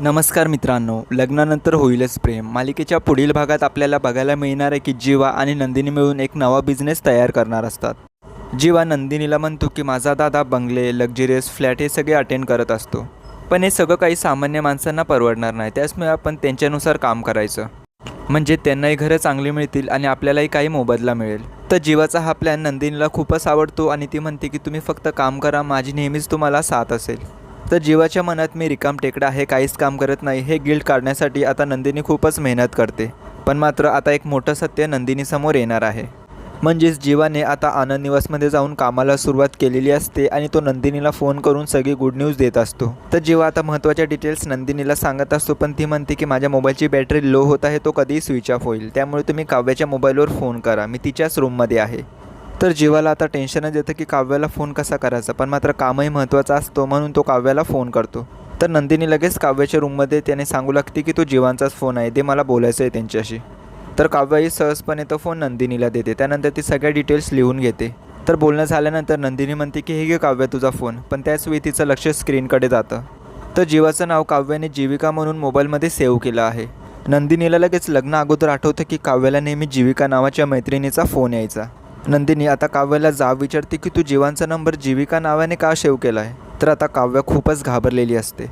नमस्कार मित्रांनो लग्नानंतर होईलच प्रेम. मालिकेच्या पुढील भागात आपल्याला बघायला मिळणार आहे की जीवा आणि नंदिनी मिळून एक नवा बिझनेस तयार करणार असतात. जीवा नंदिनीला म्हणतो की माझा दादा बंगले लक्झरियस फ्लॅट हे सगळे अटेंड करत असतो. पण हे सगळं काही सामान्य माणसांना परवडणार नाही. त्याचमुळे आपण त्यांच्यानुसार काम करायचं. म्हणजे त्यांनाही घरं चांगली मिळतील आणि आपल्यालाही काही मोबदला मिळेल. तर जीवाचा हा प्लॅन नंदिनीला खूपच आवडतो आणि ती म्हणते की तुम्ही फक्त काम करा माझी नेहमीच तुम्हाला साथ असेल. तर जीवाच्या मनात मी रिकाम टेकडा आहे काहीच काम करत नाही हे गिल्ट काढण्यासाठी आता नंदिनी खूपच मेहनत करते. पण मात्र आता एक मोठं सत्य नंदिनीसमोर येणार आहे. म्हणजेच जीवाने आता आनंद निवासमध्ये जाऊन कामाला सुरुवात केलेली असते आणि तो नंदिनीला फोन करून सगळी गुड न्यूज देत असतो. तर जीवा आता महत्त्वाच्या डिटेल्स नंदिनीला सांगत असतो पण ती म्हणते की माझ्या मोबाईलची बॅटरी लो होत आहे तो कधीही स्विच ऑफ होईल. त्यामुळे तुम्ही काव्याच्या मोबाईलवर फोन करा. मी तिच्याच रूममध्ये आहे. तर जीवाला आता टेन्शनच येतं की काव्याला फोन कसा करायचा? पण मात्र कामही महत्त्वाचा असतो म्हणून तो काव्याला फोन करतो. तर नंदिनी लगेच काव्याच्या रूममध्ये त्याने सांगू लागते की तो जीवांचाच फोन आहे. ते मला बोलायचं आहे त्यांच्याशी. तर काव्याही सहजपणे तो फोन नंदिनीला देते. त्यानंतर ती सगळ्या डिटेल्स लिहून घेते. तर बोलणं झाल्यानंतर नंदिनी म्हणते की हे घे काव्य तुझा फोन पण त्याच वेळी तिचं लक्ष स्क्रीनकडे जातं. तर जीवाचं नाव काव्याने जीविका म्हणून मोबाईलमध्ये सेव्ह केलं आहे. नंदिनीला लगेच लग्न अगोदर आठवतं की काव्याला नेहमी जीविका नावाच्या मैत्रिणीचा फोन यायचा. नंदिनी आता काव्याला जाब विचारते की तू जीवांचा नंबर जीविका नावाने का शेव केला आहे तर आता काव्य खूपच घाबरलेली असते.